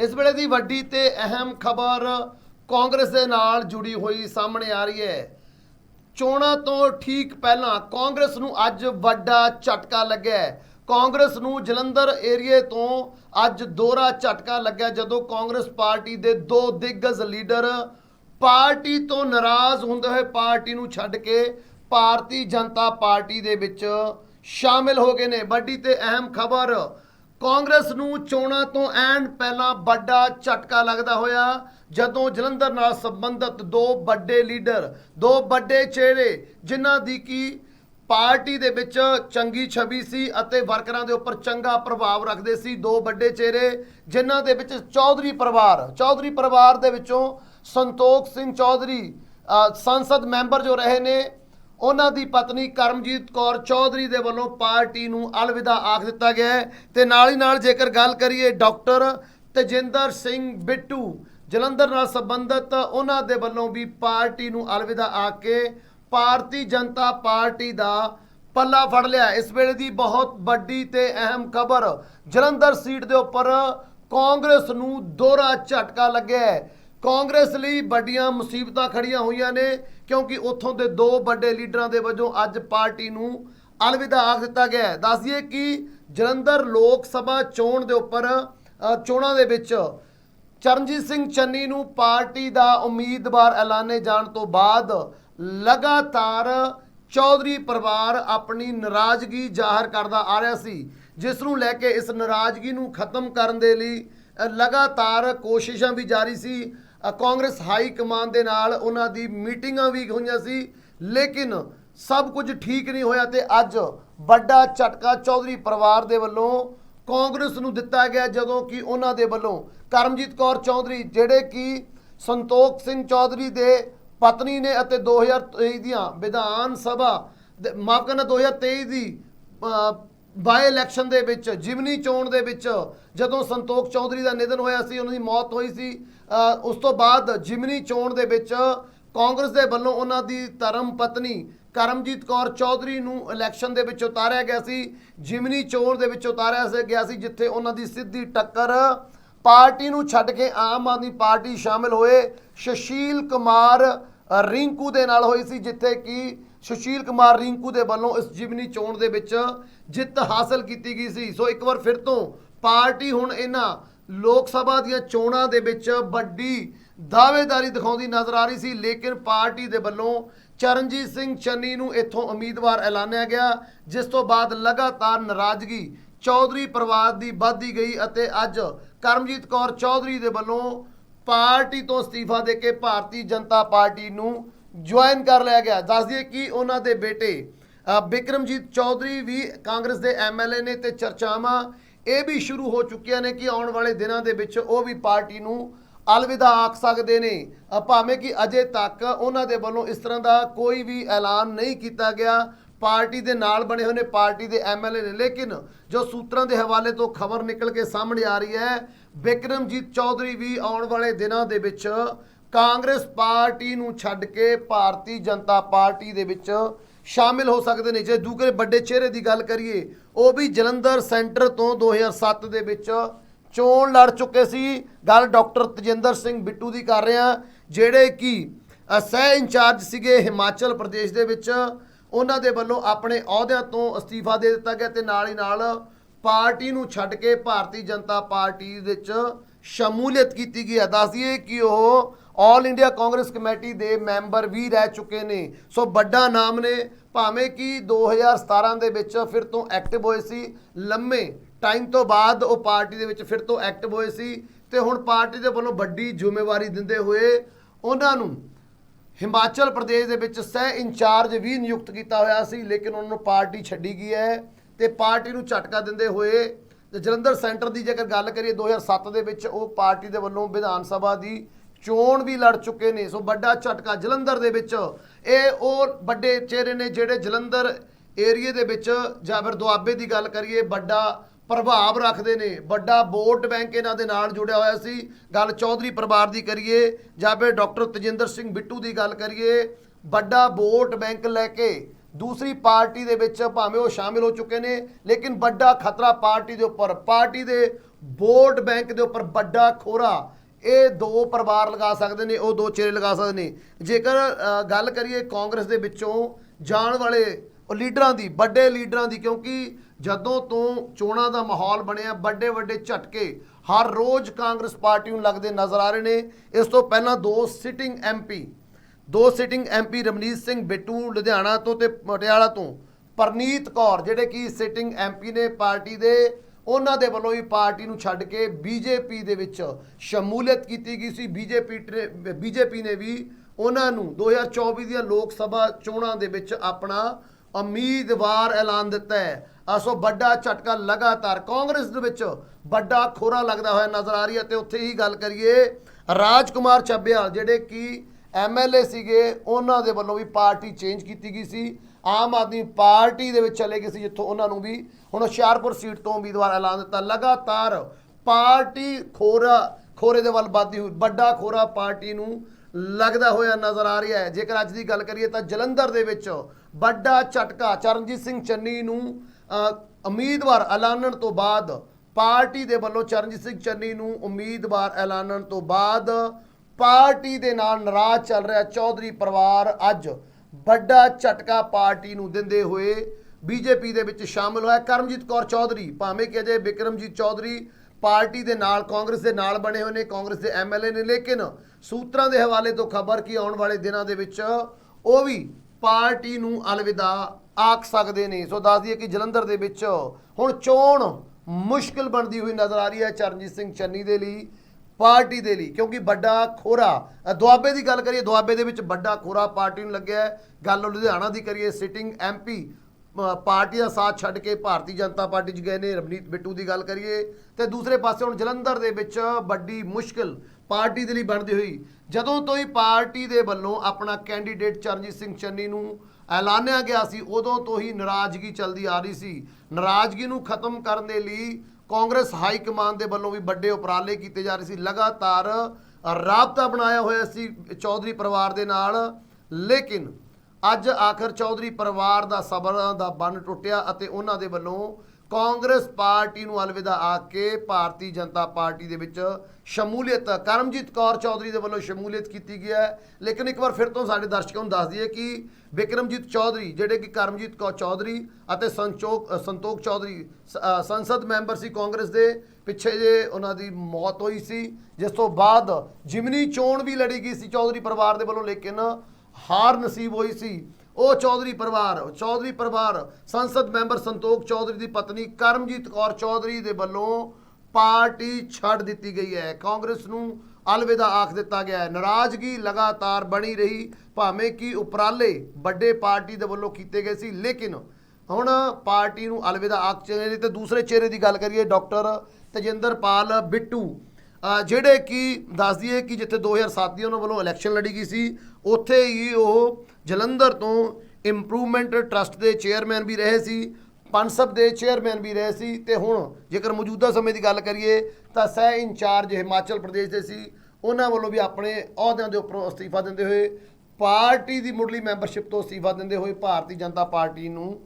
ਇਸ ਵੇਲੇ ਦੀ ਵੱਡੀ ਤੇ ਅਹਿਮ ਖਬਰ ਕਾਂਗਰਸ ਦੇ ਨਾਲ ਜੁੜੀ ਹੋਈ ਸਾਹਮਣੇ ਆ ਰਹੀ ਹੈ। ਚੋਣਾਂ ਤੋਂ ਠੀਕ ਪਹਿਲਾਂ ਕਾਂਗਰਸ ਨੂੰ ਅੱਜ ਵੱਡਾ ਝਟਕਾ ਲੱਗਿਆ ਕਾਂਗਰਸ ਨੂੰ ਜਲੰਧਰ ਏਰੀਏ ਤੋਂ ਅੱਜ ਦੋਹਰਾ ਝਟਕਾ ਲੱਗਿਆ ਜਦੋਂ ਕਾਂਗਰਸ ਪਾਰਟੀ ਦੇ ਦੋ ਦਿੱਗਜ ਲੀਡਰ ਪਾਰਟੀ ਤੋਂ ਨਾਰਾਜ਼ ਹੁੰਦੇ ਹੋਏ ਪਾਰਟੀ ਨੂੰ ਛੱਡ ਕੇ ਭਾਰਤੀ ਜਨਤਾ ਪਾਰਟੀ ਦੇ ਵਿੱਚ ਸ਼ਾਮਿਲ ਹੋ ਗਏ ਨੇ। ਵੱਡੀ ਤੇ ਅਹਿਮ ਖਬਰ ਕਾਂਗਰਸ ਨੂੰ ਚੋਣਾਂ ਤੋਂ ਐਨ ਪਹਿਲਾਂ ਵੱਡਾ ਝਟਕਾ ਲੱਗਦਾ ਹੋਇਆ, ਜਦੋਂ ਜਲੰਧਰ ਨਾਲ ਸੰਬੰਧਿਤ ਦੋ ਵੱਡੇ ਲੀਡਰ, ਦੋ ਵੱਡੇ ਚਿਹਰੇ, ਜਿਨ੍ਹਾਂ ਦੀ ਕੀ ਪਾਰਟੀ ਦੇ ਵਿੱਚ ਚੰਗੀ ਛਵੀ ਸੀ ਅਤੇ ਵਰਕਰਾਂ ਦੇ ਉੱਪਰ ਚੰਗਾ ਪ੍ਰਭਾਵ ਰੱਖਦੇ ਸੀ ਦੋ ਵੱਡੇ ਚਿਹਰੇ, ਜਿਨ੍ਹਾਂ ਦੇ ਵਿੱਚ ਚੌਧਰੀ ਪਰਿਵਾਰ ਚੌਧਰੀ ਪਰਿਵਾਰ ਦੇ ਵਿੱਚੋਂ ਸੰਤੋਖ ਸਿੰਘ ਚੌਧਰੀ ਸੰਸਦ ਮੈਂਬਰ ਜੋ ਰਹੇ ਨੇ ਉਹਨਾਂ ਦੀ ਪਤਨੀ ਕਰਮਜੀਤ ਕੌਰ ਚੌਧਰੀ ਦੇ ਵੱਲੋਂ ਪਾਰਟੀ ਨੂੰ ਅਲਵਿਦਾ ਆਖ ਦਿੱਤਾ ਗਿਆ ਹੈ ਤੇ ਨਾਲ ਹੀ ਨਾਲ ਜੇਕਰ ਗੱਲ ਕਰੀਏ ਡਾਕਟਰ ਤਜਿੰਦਰ ਸਿੰਘ ਬਿੱਟੂ, ਜਲੰਧਰ ਨਾਲ ਸੰਬੰਧਿਤ ਉਹਨਾਂ ਦੇ ਵੱਲੋਂ ਵੀ ਪਾਰਟੀ ਨੂੰ ਅਲਵਿਦਾ ਆਖ ਕੇ ਭਾਰਤੀ ਜਨਤਾ ਪਾਰਟੀ ਦਾ ਪੱਲਾ ਫੜ ਲਿਆ। ਇਸ ਵੇਲੇ ਦੀ ਬਹੁਤ ਵੱਡੀ ਤੇ ਅਹਿਮ ਖਬਰ, ਜਲੰਧਰ ਸੀਟ ਦੇ ਉੱਪਰ ਕਾਂਗਰਸ ਨੂੰ ਦੋਹਰਾ ਝਟਕਾ ਲੱਗਿਆ ਹੈ। ਕਾਂਗਰਸ ਲਈ ਵੱਡੀਆਂ ਮੁਸੀਬਤਾਂ ਖੜੀਆਂ ਹੋਈਆਂ ਨੇ। ਕਿਉਂਕਿ ਉੱਥੋਂ ਦੇ ਦੋ ਵੱਡੇ ਲੀਡਰਾਂ ਦੇ ਵਜੋਂ ਅੱਜ ਪਾਰਟੀ ਨੂੰ ਅਲਵਿਦਾ ਆਖ ਦਿੱਤਾ ਗਿਆ ਹੈ। ਦੱਸ ਦਈਏ ਕਿ ਜਲੰਧਰ ਲੋਕ ਸਭਾ ਚੋਣ ਦੇ ਉੱਪਰ ਚੋਣਾਂ ਦੇ ਵਿੱਚ ਚਰਨਜੀਤ ਸਿੰਘ ਚੰਨੀ ਨੂੰ ਪਾਰਟੀ ਦਾ ਉਮੀਦਵਾਰ ਐਲਾਨੇ ਜਾਣ ਤੋਂ ਬਾਅਦ ਲਗਾਤਾਰ ਚੌਧਰੀ ਪਰਿਵਾਰ ਆਪਣੀ ਨਾਰਾਜ਼ਗੀ ਜ਼ਾਹਰ ਕਰਦਾ ਆ ਰਿਹਾ ਸੀ, ਜਿਸ ਨੂੰ ਲੈ ਕੇ ਇਸ ਨਾਰਾਜ਼ਗੀ ਨੂੰ ਖਤਮ ਕਰਨ ਦੇ ਲਈ ਲਗਾਤਾਰ ਕੋਸ਼ਿਸ਼ਾਂ ਵੀ ਜਾਰੀ ਸੀ। ਕਾਂਗਰਸ ਹਾਈ ਕਮਾਨ ਦੇ ਨਾਲ ਉਹਨਾਂ ਦੀ ਮੀਟਿੰਗਾਂ ਵੀ ਹੋਈਆਂ ਸੀ, ਲੇਕਿਨ ਸਭ ਕੁਝ ਠੀਕ ਨਹੀਂ ਹੋਇਆ ਤੇ ਅੱਜ ਵੱਡਾ ਝਟਕਾ ਚੌਧਰੀ ਪਰਿਵਾਰ ਦੇ ਵੱਲੋਂ ਕਾਂਗਰਸ ਨੂੰ ਦਿੱਤਾ ਗਿਆ, ਜਦੋਂ ਕਿ ਉਹਨਾਂ ਦੇ ਵੱਲੋਂ ਕਰਮਜੀਤ ਕੌਰ ਚੌਧਰੀ, ਜਿਹੜੇ ਕਿ ਸੰਤੋਖ ਸਿੰਘ ਚੌਧਰੀ ਦੇ ਪਤਨੀ ਨੇ ਅਤੇ 2023 ਦੀਆਂ ਵਿਧਾਨ ਸਭਾ ਦੇ- ਮਾਫ਼ ਕਰਨਾ 2023 ਦੀ ਬਾਈ ਇਲੈਕਸ਼ਨ ਦੇ ਵਿੱਚ, ਜਿਮਨੀ ਚੋਣ ਦੇ ਵਿੱਚ ਜਦੋਂ ਸੰਤੋਖ ਚੌਧਰੀ ਦਾ ਨਿਧਨ ਹੋਇਆ ਸੀ, ਉਹਨਾਂ ਦੀ ਮੌਤ ਹੋਈ ਸੀ ਉਸ ਤੋਂ ਬਾਅਦ ਜਿਮਨੀ ਚੋਣ ਦੇ ਵਿੱਚ ਕਾਂਗਰਸ ਦੇ ਵੱਲੋਂ ਉਹਨਾਂ ਦੀ ਧਰਮ ਪਤਨੀ ਕਰਮਜੀਤ ਕੌਰ ਚੌਧਰੀ ਨੂੰ ਇਲੈਕਸ਼ਨ ਦੇ ਵਿੱਚ ਉਤਾਰਿਆ ਗਿਆ ਸੀ। ਜਿਮਨੀ ਚੋਣ ਦੇ ਵਿੱਚ ਉਤਾਰਿਆ ਗਿਆ ਸੀ, ਜਿੱਥੇ ਉਹਨਾਂ ਦੀ ਸਿੱਧੀ ਟੱਕਰ ਪਾਰਟੀ ਨੂੰ ਛੱਡ ਕੇ ਆਮ ਆਦਮੀ ਪਾਰਟੀ ਸ਼ਾਮਿਲ ਹੋਏ। ਸੁਸ਼ੀਲ ਕੁਮਾਰ ਰਿੰਕੂ ਦੇ ਨਾਲ ਹੋਈ ਸੀ, ਜਿੱਥੇ ਕਿ ਸੁਸ਼ੀਲ ਕੁਮਾਰ ਰਿੰਕੂ ਦੇ ਵੱਲੋਂ ਇਸ ਜਿਮਨੀ ਚੋਣ ਦੇ ਵਿੱਚ ਜਿੱਤ ਹਾਸਲ ਕੀਤੀ ਗਈ ਸੀ। ਸੋ ਇੱਕ ਵਾਰ ਫਿਰ ਤੋਂ ਪਾਰਟੀ ਹੁਣ ਇਹਨਾਂ ਲੋਕ ਸਭਾ ਦੀਆਂ ਚੋਣਾਂ ਦੇ ਵਿੱਚ ਵੱਡੀ ਦਾਅਵੇਦਾਰੀ ਦਿਖਾਉਂਦੀ ਨਜ਼ਰ ਆ ਰਹੀ ਸੀ। ਲੇਕਿਨ ਪਾਰਟੀ ਦੇ ਵੱਲੋਂ ਚਰਨਜੀਤ ਸਿੰਘ ਚੰਨੀ ਨੂੰ ਇੱਥੋਂ ਉਮੀਦਵਾਰ ਐਲਾਨਿਆ ਗਿਆ, ਜਿਸ ਤੋਂ ਬਾਅਦ ਲਗਾਤਾਰ ਨਾਰਾਜ਼ਗੀ ਚੌਧਰੀ ਪਰਿਵਾਰ ਦੀ ਵੱਧਦੀ ਗਈ ਅਤੇ ਅੱਜ ਕਰਮਜੀਤ ਕੌਰ ਚੌਧਰੀ ਦੇ ਵੱਲੋਂ ਪਾਰਟੀ ਤੋਂ ਅਸਤੀਫਾ ਦੇ ਕੇ ਭਾਰਤੀ ਜਨਤਾ ਪਾਰਟੀ ਨੂੰ ਜੁਆਇਨ ਕਰ ਲਿਆ ਗਿਆ। ਦੱਸ ਦਈਏ ਕਿ ਉਹਨਾਂ ਦੇ ਬੇਟੇ ਬਿਕਰਮਜੀਤ ਚੌਧਰੀ ਵੀ ਕਾਂਗਰਸ ਦੇ ਐਮਐਲਏ ਨੇ ਤੇ ਚਰਚਾਵਾਂ, ਇਹ ਵੀ ਸ਼ੁਰੂ ਹੋ ਚੁੱਕੀਆਂ ਨੇ ਕਿ ਆਉਣ ਵਾਲੇ ਦਿਨਾਂ ਦੇ ਵਿੱਚ ਉਹ ਵੀ ਪਾਰਟੀ ਨੂੰ ਅਲਵਿਦਾ ਆਖ ਸਕਦੇ ਨੇ। ਭਾਵੇਂ ਕਿ ਅਜੇ ਤੱਕ ਉਹਨਾਂ ਦੇ ਵੱਲੋਂ ਇਸ ਤਰ੍ਹਾਂ ਦਾ ਕੋਈ ਵੀ ਐਲਾਨ ਨਹੀਂ ਕੀਤਾ ਗਿਆ। ਪਾਰਟੀ ਦੇ ਨਾਲ ਬਣੇ ਹੋਏ ਨੇ, ਪਾਰਟੀ ਦੇ ਐਮਐਲਏ ਨੇ। ਲੇਕਿਨ ਜੋ ਸੂਤਰਾਂ ਦੇ ਹਵਾਲੇ ਤੋਂ ਖਬਰ ਨਿਕਲ ਕੇ ਸਾਹਮਣੇ ਆ ਰਹੀ ਹੈ, ਬਿਕਰਮਜੀਤ ਚੌਧਰੀ ਵੀ ਆਉਣ ਵਾਲੇ ਦਿਨਾਂ ਦੇ ਵਿੱਚ ਕਾਂਗਰਸ ਪਾਰਟੀ ਨੂੰ ਛੱਡ ਕੇ ਭਾਰਤੀ ਜਨਤਾ ਪਾਰਟੀ ਦੇ ਵਿੱਚ ਸ਼ਾਮਿਲ ਹੋ ਸਕਦੇ ਨੇ। ਜੇ ਦੂਸਰੇ ਵੱਡੇ ਚਿਹਰੇ ਦੀ ਗੱਲ ਕਰੀਏ, ਉਹ ਵੀ ਜਲੰਧਰ ਸੈਂਟਰ ਤੋਂ 2007 ਦੇ ਵਿੱਚ ਚੋਣ ਲੜ ਚੁੱਕੇ ਸੀ। ਗੱਲ ਡਾਕਟਰ ਤਜਿੰਦਰ ਸਿੰਘ ਬਿੱਟੂ ਦੀ ਕਰ ਰਿਹਾ, ਜਿਹੜੇ ਕਿ ਸਹਿ ਇੰਚਾਰਜ ਸੀਗੇ ਹਿਮਾਚਲ ਪ੍ਰਦੇਸ਼ ਦੇ ਵਿੱਚ। ਉਹਨਾਂ ਦੇ ਵੱਲੋਂ ਆਪਣੇ ਅਹੁਦਿਆਂ ਤੋਂ ਅਸਤੀਫਾ ਦੇ ਦਿੱਤਾ ਗਿਆ ਤੇ ਨਾਲ ਹੀ ਨਾਲ ਪਾਰਟੀ ਨੂੰ ਛੱਡ ਕੇ ਭਾਰਤੀ ਜਨਤਾ ਪਾਰਟੀ ਵਿੱਚ ਸ਼ਮੂਲੀਅਤ ਕੀਤੀ ਗਈ ਹੈ। ਦੱਸਦੀਏ ਕਿ ਉਹ ਆਲ ਇੰਡੀਆ ਕਾਂਗਰਸ ਕਮੇਟੀ ਦੇ ਮੈਂਬਰ ਵੀ ਰਹਿ ਚੁੱਕੇ ਨੇ। ਸੋ ਵੱਡਾ ਨਾਮ ਨੇ, ਭਾਵੇਂ ਕਿ 2017 ਦੇ ਵਿੱਚ ਫਿਰ ਤੋਂ ਐਕਟਿਵ ਹੋਏ ਸੀ, ਲੰਮੇ ਟਾਈਮ ਤੋਂ ਬਾਅਦ ਉਹ ਪਾਰਟੀ ਦੇ ਵਿੱਚ ਫਿਰ ਤੋਂ ਐਕਟਿਵ ਹੋਏ ਸੀ ਤੇ ਹੁਣ ਪਾਰਟੀ ਦੇ ਵੱਲੋਂ ਵੱਡੀ ਜ਼ਿੰਮੇਵਾਰੀ ਦਿੰਦੇ ਹੋਏ ਉਹਨਾਂ ਨੂੰ ਹਿਮਾਚਲ ਪ੍ਰਦੇਸ਼ ਦੇ ਵਿੱਚ ਸਹਿ ਇੰਚਾਰਜ ਵੀ ਨਿਯੁਕਤ ਕੀਤਾ ਹੋਇਆ ਸੀ, ਲੇਕਿਨ ਉਹਨਾਂ ਨੂੰ ਪਾਰਟੀ ਛੱਡੀ ਗਈ ਹੈ ਤੇ ਪਾਰਟੀ ਨੂੰ ਝਟਕਾ ਦਿੰਦੇ ਹੋਏ ਜਲੰਧਰ ਸੈਂਟਰ ਦੀ ਜੇਕਰ ਗੱਲ ਕਰੀਏ 2007 ਦੇ ਵਿੱਚ ਉਹ ਪਾਰਟੀ ਦੇ ਵੱਲੋਂ ਵਿਧਾਨ ਸਭਾ ਦੀ ਚੋਣ ਵੀ ਲੜ ਚੁੱਕੇ ਨੇ। ਸੋ ਵੱਡਾ ਝਟਕਾ ਜਲੰਧਰ ਦੇ ਵਿੱਚ। ਇਹ ਉਹ ਵੱਡੇ ਚਿਹਰੇ ਨੇ ਜਿਹੜੇ ਜਲੰਧਰ ਏਰੀਏ ਦੇ ਵਿੱਚ ਜਾਂ ਫਿਰ ਦੁਆਬੇ ਦੀ ਗੱਲ ਕਰੀਏ, ਵੱਡਾ ਪ੍ਰਭਾਵ ਰੱਖਦੇ ਨੇ। ਵੱਡਾ ਵੋਟ ਬੈਂਕ ਇਹਨਾਂ ਦੇ ਨਾਲ ਜੁੜਿਆ ਹੋਇਆ ਸੀ। ਗੱਲ ਚੌਧਰੀ ਪਰਿਵਾਰ ਦੀ ਕਰੀਏ ਜਾਂ ਫਿਰ ਡਾਕਟਰ ਤਜਿੰਦਰ ਸਿੰਘ ਬਿੱਟੂ ਦੀ ਗੱਲ ਕਰੀਏ, ਵੱਡਾ ਵੋਟ ਬੈਂਕ ਲੈ ਕੇ ਦੂਸਰੀ ਪਾਰਟੀ ਦੇ ਵਿੱਚ ਭਾਵੇਂ ਉਹ ਸ਼ਾਮਿਲ ਹੋ ਚੁੱਕੇ ਨੇ, ਲੇਕਿਨ ਵੱਡਾ ਖਤਰਾ ਪਾਰਟੀ ਦੇ ਉੱਪਰ। ਪਾਰਟੀ ਦੇ ਵੋਟ ਬੈਂਕ ਦੇ ਉੱਪਰ ਵੱਡਾ ਖੋਰਾ ਇਹ ਦੋ ਪਰਿਵਾਰ ਲਗਾ ਸਕਦੇ ਨੇ, ਉਹ ਦੋ ਚਿਹਰੇ ਲਗਾ ਸਕਦੇ ਨੇ। ਜੇਕਰ ਗੱਲ ਕਰੀਏ ਕਾਂਗਰਸ ਦੇ ਵਿੱਚੋਂ ਜਾਣ ਵਾਲੇ ਉਹ ਲੀਡਰਾਂ ਦੀ, ਵੱਡੇ ਲੀਡਰਾਂ ਦੀ, ਕਿਉਂਕਿ ਜਦੋਂ ਤੋਂ ਚੋਣਾਂ ਦਾ ਮਾਹੌਲ ਬਣਿਆ, ਵੱਡੇ ਵੱਡੇ ਝਟਕੇ ਹਰ ਰੋਜ਼ ਕਾਂਗਰਸ ਪਾਰਟੀ ਨੂੰ ਲੱਗਦੇ ਨਜ਼ਰ ਆ ਰਹੇ ਨੇ। ਇਸ ਤੋਂ ਪਹਿਲਾਂ ਦੋ ਸਿਟਿੰਗ ਐਮਪੀ ਦੋ ਸਿਟਿੰਗ ਐਮਪੀ ਰਮਨੀਤ ਸਿੰਘ ਬਿੱਟੂ ਲੁਧਿਆਣਾ ਤੋਂ ਤੇ ਪਟਿਆਲਾ ਤੋਂ ਪਰਨੀਤ ਕੌਰ, ਜਿਹੜੇ ਕਿ ਸਿਟਿੰਗ ਐਮਪੀ ਨੇ ਪਾਰਟੀ ਦੇ ਉਹਨਾਂ ਦੇ ਵੱਲੋਂ ਹੀ ਪਾਰਟੀ ਨੂੰ ਛੱਡ ਕੇ ਬੀਜੇਪੀ ਦੇ ਵਿੱਚ ਸ਼ਮੂਲੀਅਤ ਕੀਤੀ ਗਈ ਸੀ। ਬੀਜੇਪੀ ਬੀਜੇਪੀ ਨੇ ਵੀ ਉਹਨਾਂ ਨੂੰ 2024 ਦੀਆਂ ਲੋਕ ਸਭਾ ਚੋਣਾਂ ਦੇ ਵਿੱਚ ਆਪਣਾ ਉਮੀਦਵਾਰ ਐਲਾਨ ਦਿੱਤਾ ਹੈ। ਆਸੋ ਵੱਡਾ ਝਟਕਾ ਲਗਾਤਾਰ ਕਾਂਗਰਸ ਦੇ ਵਿੱਚ ਵੱਡਾ ਖੋਰਾ ਲੱਗਦਾ ਹੋਇਆ ਨਜ਼ਰ ਆ ਰਹੀ ਹੈ ਤੇ ਉੱਥੇ ਹੀ ਗੱਲ ਕਰੀਏ ਰਾਜਕੁਮਾਰ ਚੱਬਿਆਲ ਜਿਹੜੇ ਕਿ ਐਮਐਲਏ ਸੀਗੇ, ਉਹਨਾਂ ਦੇ ਵੱਲੋਂ ਵੀ ਪਾਰਟੀ ਚੇਂਜ ਕੀਤੀ ਗਈ ਸੀ। ਆਮ ਆਦਮੀ ਪਾਰਟੀ ਦੇ ਵਿੱਚ ਚਲੇ ਗਏ ਸੀ, ਜਿੱਥੋਂ ਉਹਨਾਂ ਨੂੰ ਵੀ ਹੁਣ ਹੁਸ਼ਿਆਰਪੁਰ ਸੀਟ ਤੋਂ ਉਮੀਦਵਾਰ ਐਲਾਨ ਦਿੱਤਾ। ਲਗਾਤਾਰ ਪਾਰਟੀ ਖੋਰਾ, ਖੋਰੇ ਦੇ ਵੱਲ ਵੱਧਦੀ ਹੋਈ, ਵੱਡਾ ਖੋਰਾ ਪਾਰਟੀ ਨੂੰ ਲੱਗਦਾ ਹੋਇਆ ਨਜ਼ਰ ਆ ਰਿਹਾ ਹੈ। ਜੇਕਰ ਅੱਜ ਦੀ ਗੱਲ ਕਰੀਏ ਤਾਂ ਜਲੰਧਰ ਦੇ ਵਿੱਚ ਵੱਡਾ ਝਟਕਾ ਚਰਨਜੀਤ ਸਿੰਘ ਚੰਨੀ ਨੂੰ ਉਮੀਦਵਾਰ ਐਲਾਨਣ ਤੋਂ ਬਾਅਦ ਪਾਰਟੀ ਦੇ ਵੱਲੋਂ ਚਰਨਜੀਤ ਸਿੰਘ ਚੰਨੀ ਨੂੰ ਉਮੀਦਵਾਰ ਐਲਾਨਣ ਤੋਂ ਬਾਅਦ ਪਾਰਟੀ ਦੇ ਨਾਲ ਨਾਰਾਜ਼ ਚੱਲ ਰਿਹਾ ਚੌਧਰੀ ਪਰਿਵਾਰ ਅੱਜ ਵੱਡਾ ਝਟਕਾ ਪਾਰਟੀ ਨੂੰ ਦਿੰਦੇ ਹੋਏ ਬੀਜੇਪੀ ਦੇ ਵਿੱਚ ਸ਼ਾਮਲ ਹੋਇਆ। ਕਰਮਜੀਤ ਕੌਰ ਚੌਧਰੀ, ਭਾਵੇਂ ਕਿ ਅਜੇ ਬਿਕਰਮਜੀਤ ਚੌਧਰੀ ਪਾਰਟੀ ਦੇ ਨਾਲ, ਕਾਂਗਰਸ ਦੇ ਨਾਲ ਬਣੇ ਹੋਏ ਨੇ, ਕਾਂਗਰਸ ਦੇ ਐਮਐਲਏ ਨੇ, ਲੇਕਿਨ ਸੂਤਰਾਂ ਦੇ ਹਵਾਲੇ ਤੋਂ ਖਬਰ ਕਿ ਆਉਣ ਵਾਲੇ ਦਿਨਾਂ ਦੇ ਵਿੱਚ ਉਹ ਵੀ ਪਾਰਟੀ ਨੂੰ ਅਲਵਿਦਾ ਆਖ ਸਕਦੇ ਨੇ। ਸੋ ਦੱਸ ਦਈਏ ਕਿ ਜਲੰਧਰ ਦੇ ਵਿੱਚ ਹੁਣ ਚੋਣ ਮੁਸ਼ਕਿਲ ਬਣਦੀ ਹੋਈ ਨਜ਼ਰ ਆ ਰਹੀ ਹੈ ਚਰਨਜੀਤ ਸਿੰਘ ਚੰਨੀ ਦੇ ਲਈ। ਪਾਰਟੀ ਦੇ ਲਈ, ਕਿਉਂਕਿ ਵੱਡਾ ਖੋਰਾ ਦੁਆਬੇ ਦੀ ਗੱਲ ਕਰੀਏ, ਦੁਆਬੇ ਦੇ ਵਿੱਚ ਵੱਡਾ ਖੋਰਾ ਪਾਰਟੀ ਨੂੰ ਲੱਗਿਆ ਹੈ। ਗੱਲ ਲੁਧਿਆਣਾ ਦੀ ਕਰੀਏ ਸਿਟਿੰਗ ਐਮਪੀ ਪਾਰਟੀ ਦਾ ਸਾਥ ਛੱਡ ਕੇ ਭਾਰਤੀ ਜਨਤਾ ਪਾਰਟੀ 'ਚ ਗਏ ਨੇ, ਰਵਨੀਤ ਬਿੱਟੂ ਦੀ ਗੱਲ ਕਰੀਏ। ਤੇ ਦੂਸਰੇ ਪਾਸੇ ਹੁਣ ਜਲੰਧਰ ਦੇ ਵਿੱਚ ਵੱਡੀ ਮੁਸ਼ਕਿਲ ਪਾਰਟੀ ਦੇ ਲਈ ਬਣਦੀ ਹੋਈ। ਜਦੋਂ ਤੋਂ ਹੀ ਪਾਰਟੀ ਦੇ ਵੱਲੋਂ ਆਪਣਾ ਕੈਂਡੀਡੇਟ ਚਰਨਜੀਤ ਸਿੰਘ ਚੰਨੀ ਨੂੰ ਐਲਾਨਿਆ ਗਿਆ ਸੀ, ਉਦੋਂ ਤੋਂ ਹੀ ਨਾਰਾਜ਼ਗੀ ਚੱਲਦੀ ਆ ਰਹੀ ਸੀ। ਨਾਰਾਜ਼ਗੀ ਨੂੰ ਖਤਮ ਕਰਨ ਦੇ ਲਈ ਕਾਂਗਰਸ ਹਾਈ ਕਮਾਨ ਦੇ ਵੱਲੋਂ ਵੀ ਵੱਡੇ ਉਪਰਾਲੇ ਕੀਤੇ ਜਾ ਰਹੇ ਸੀ। ਲਗਾਤਾਰ ਰਾਬਤਾ ਬਣਾਇਆ ਹੋਇਆ ਸੀ ਚੌਧਰੀ ਪਰਿਵਾਰ ਦੇ ਨਾਲ। ਲੇਕਿਨ ਅੱਜ ਆਖਰ ਚੌਧਰੀ ਪਰਿਵਾਰ ਦਾ ਸਬਰਾਂ ਦਾ ਬੰਨ ਟੁੱਟਿਆ ਅਤੇ ਉਹਨਾਂ ਦੇ ਵੱਲੋਂ ਕਾਂਗਰਸ ਪਾਰਟੀ ਨੂੰ ਅਲਵਿਦਾ ਆ ਕੇ ਭਾਰਤੀ ਜਨਤਾ ਪਾਰਟੀ ਦੇ ਵਿੱਚ ਸ਼ਮੂਲੀਅਤ, ਕਰਮਜੀਤ ਕੌਰ ਚੌਧਰੀ ਦੇ ਵੱਲੋਂ ਸ਼ਮੂਲੀਅਤ ਕੀਤੀ ਗਈ ਹੈ। ਲੇਕਿਨ ਇੱਕ ਵਾਰ ਫਿਰ ਤੋਂ ਸਾਡੇ ਦਰਸ਼ਕਾਂ ਨੂੰ ਦੱਸ ਦਈਏ ਕਿ ਬਿਕਰਮਜੀਤ ਚੌਧਰੀ, ਜਿਹੜੇ ਕਿ ਕਰਮਜੀਤ ਕੌਰ ਚੌਧਰੀ ਅਤੇ ਸੰਚੋਕ, ਸੰਤੋਖ ਚੌਧਰੀ, ਸ- ਸੰਸਦ ਮੈਂਬਰ ਸੀ ਕਾਂਗਰਸ ਦੇ, ਪਿੱਛੇ ਜੇ ਉਹਨਾਂ ਦੀ ਮੌਤ ਹੋਈ ਸੀ, ਜਿਸ ਤੋਂ ਬਾਅਦ ਜਿਮਨੀ ਚੋਣ ਵੀ ਲੜੀ ਗਈ ਸੀ ਚੌਧਰੀ ਪਰਿਵਾਰ ਦੇ ਵੱਲੋਂ, ਲੇਕਿਨ ਹਾਰ ਨਸੀਬ ਹੋਈ ਸੀ। ਉਹ ਚੌਧਰੀ ਪਰਿਵਾਰ ਚੌਧਰੀ ਪਰਿਵਾਰ, ਸੰਸਦ ਮੈਂਬਰ ਸੰਤੋਖ ਚੌਧਰੀ ਦੀ ਪਤਨੀ ਕਰਮਜੀਤ ਕੌਰ ਚੌਧਰੀ ਦੇ ਵੱਲੋਂ ਪਾਰਟੀ ਛੱਡ ਦਿੱਤੀ ਗਈ ਹੈ। ਕਾਂਗਰਸ ਨੂੰ ਅਲਵਿਦਾ ਆਖ ਦਿੱਤਾ ਗਿਆ ਹੈ। ਨਾਰਾਜ਼ਗੀ ਲਗਾਤਾਰ ਬਣੀ ਰਹੀ, ਭਾਵੇਂ ਕਿ ਉਪਰਾਲੇ ਵੱਡੇ ਪਾਰਟੀ ਦੇ ਵੱਲੋਂ ਕੀਤੇ ਗਏ ਸੀ, ਲੇਕਿਨ ਹੁਣ ਪਾਰਟੀ ਨੂੰ ਅਲਵਿਦਾ ਆਖ ਚੁੱਕੇ ਤੇ ਦੂਸਰੇ ਚਿਹਰੇ ਦੀ ਗੱਲ ਕਰੀਏ, ਡਾਕਟਰ ਤਜਿੰਦਰਪਾਲ ਬਿੱਟੂ ਜਿਹੜੇ ਕਿ ਦੱਸ ਦਈਏ ਕਿ ਜਿੱਥੇ 2007 ਦੀ ਉਹਨਾਂ ਵੱਲੋਂ ਇਲੈਕਸ਼ਨ ਲੜੀ ਗਈ ਸੀ, ਉੱਥੇ ਹੀ ਉਹ ਜਲੰਧਰ ਤੋਂ ਇੰਪਰੂਵਮੈਂਟ ਟਰਸਟ ਦੇ ਚੇਅਰਮੈਨ ਵੀ ਰਹੇ ਸੀ ਪਨਸਬ ਦੇ ਚੇਅਰਮੈਨ ਵੀ ਰਹੇ ਸੀ ਤੇ ਹੁਣ ਜੇਕਰ ਮੌਜੂਦਾ ਸਮੇਂ ਦੀ ਗੱਲ ਕਰੀਏ ਤਾਂ ਸਹਿ ਇੰਚਾਰਜ ਹਿਮਾਚਲ ਪ੍ਰਦੇਸ਼ ਦੇ ਸੀ, ਉਹਨਾਂ ਵੱਲੋਂ ਵੀ ਆਪਣੇ ਅਹੁਦਿਆਂ ਦੇ ਉੱਪਰੋਂ ਅਸਤੀਫਾ ਦਿੰਦੇ ਹੋਏ, ਪਾਰਟੀ ਦੀ ਮੁੱਢਲੀ ਮੈਂਬਰਸ਼ਿਪ ਤੋਂ ਅਸਤੀਫਾ ਦਿੰਦੇ ਹੋਏ ਭਾਰਤੀ ਜਨਤਾ ਪਾਰਟੀ ਨੂੰ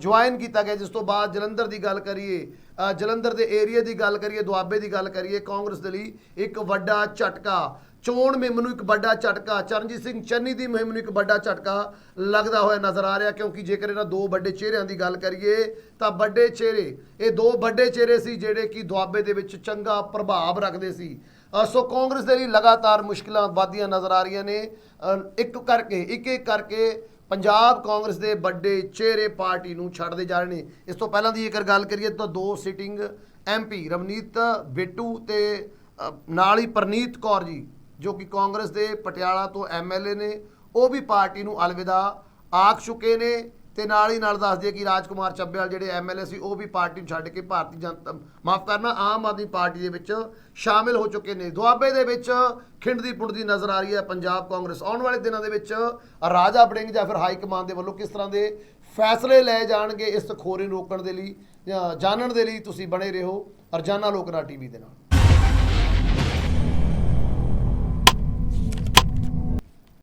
ਜੁਆਇਨ ਕੀਤਾ ਗਿਆ, ਜਿਸ ਤੋਂ ਬਾਅਦ ਜਲੰਧਰ ਦੀ ਗੱਲ ਕਰੀਏ ਜਲੰਧਰ ਦੇ ਏਰੀਆ ਦੀ ਗੱਲ ਕਰੀਏ, ਦੁਆਬੇ ਦੀ ਗੱਲ ਕਰੀਏ, ਕਾਂਗਰਸ ਦੇ ਲਈ ਇੱਕ ਵੱਡਾ ਝਟਕਾ, ਚੋਣ ਮੁਹਿੰਮ ਨੂੰ ਇੱਕ ਵੱਡਾ ਝਟਕਾ, ਚਰਨਜੀਤ ਸਿੰਘ ਚੰਨੀ ਦੀ ਮੁਹਿੰਮ ਨੂੰ ਇੱਕ ਵੱਡਾ ਝਟਕਾ ਲੱਗਦਾ ਹੋਇਆ ਨਜ਼ਰ ਆ ਰਿਹਾ, ਕਿਉਂਕਿ ਜੇਕਰ ਇਹਨਾਂ ਦੋ ਵੱਡੇ ਚਿਹਰਿਆਂ ਦੀ ਗੱਲ ਕਰੀਏ, ਤਾਂ ਵੱਡੇ ਚਿਹਰੇ, ਇਹ ਦੋ ਵੱਡੇ ਚਿਹਰੇ ਸੀ ਜਿਹੜੇ ਕਿ ਦੁਆਬੇ ਦੇ ਵਿੱਚ ਚੰਗਾ ਪ੍ਰਭਾਵ ਰੱਖਦੇ ਸੀ। ਸੋ ਕਾਂਗਰਸ ਦੇ ਲਈ ਲਗਾਤਾਰ ਮੁਸ਼ਕਲਾਂ ਵਧਦੀਆਂ ਨਜ਼ਰ ਆ ਰਹੀਆਂ ਨੇ। ਇੱਕ ਕਰਕੇ ਇੱਕ ਇੱਕ ਕਰਕੇ ਪੰਜਾਬ ਕਾਂਗਰਸ ਦੇ ਵੱਡੇ ਚਿਹਰੇ ਪਾਰਟੀ ਨੂੰ ਛੱਡਦੇ ਜਾ ਰਹੇ ਨੇ। ਇਸ ਤੋਂ ਪਹਿਲਾਂ ਦੀ ਜੇਕਰ ਗੱਲ ਕਰੀਏ ਤਾਂ ਦੋ ਸਿਟਿੰਗ ਐਮਪੀ ਰਵਨੀਤ ਬਿੱਟੂ ਤੇ ਨਾਲ ਹੀ ਪ੍ਰਨੀਤ ਕੌਰ ਜੀ, ਜੋ ਕਿ ਕਾਂਗਰਸ ਦੇ ਪਟਿਆਲਾ ਤੋਂ ਐਮਐਲਏ ਨੇ, ਉਹ ਵੀ ਪਾਰਟੀ ਨੂੰ ਅਲਵਿਦਾ ਆਖ ਚੁੱਕੇ ਨੇ। ਤੇ ਨਾਲ ਹੀ ਨਾਲ ਦੱਸ ਦਈਏ ਕਿ ਰਾਜਕੁਮਾਰ ਚੱਬੇਵਾਲ ਜਿਹੜੇ ਐਮਐਲਏ ਸੀ, ਉਹ ਵੀ ਪਾਰਟੀ ਨੂੰ ਛੱਡ ਕੇ ਭਾਰਤੀ ਜਨਤਾ, ਮਾਫ ਕਰਨਾ, ਆਮ ਆਦਮੀ ਪਾਰਟੀ ਦੇ ਵਿੱਚ ਸ਼ਾਮਿਲ ਹੋ ਚੁੱਕੇ ਨੇ। ਦੁਆਬੇ ਦੇ ਵਿੱਚ ਖਿੰਡਦੀ ਪੁੰਡਦੀ ਨਜ਼ਰ ਆ ਰਹੀ ਹੈ ਪੰਜਾਬ ਕਾਂਗਰਸ। ਆਉਣ ਵਾਲੇ ਦਿਨਾਂ ਦੇ ਵਿੱਚ ਰਾਜਾ ਬੜਿੰਗ ਜਾਂ ਫਿਰ ਹਾਈ ਕਮਾਂਡ ਦੇ ਵੱਲੋਂ ਕਿਸ ਤਰ੍ਹਾਂ ਦੇ ਫੈਸਲੇ ਲਏ ਜਾਣਗੇ ਇਸ ਖੋਰੇ ਨੂੰ ਰੋਕਣ ਦੇ ਲਈ ਜਾਂ ਜਾਣਨ ਦੇ ਲਈ ਤੁਸੀਂ ਬਣੇ ਰਹੋ। ਰੋਜ਼ਾਨਾ ਲੋਕਨਾ ਟੀਵੀ ਦੇ ਨਾਲ।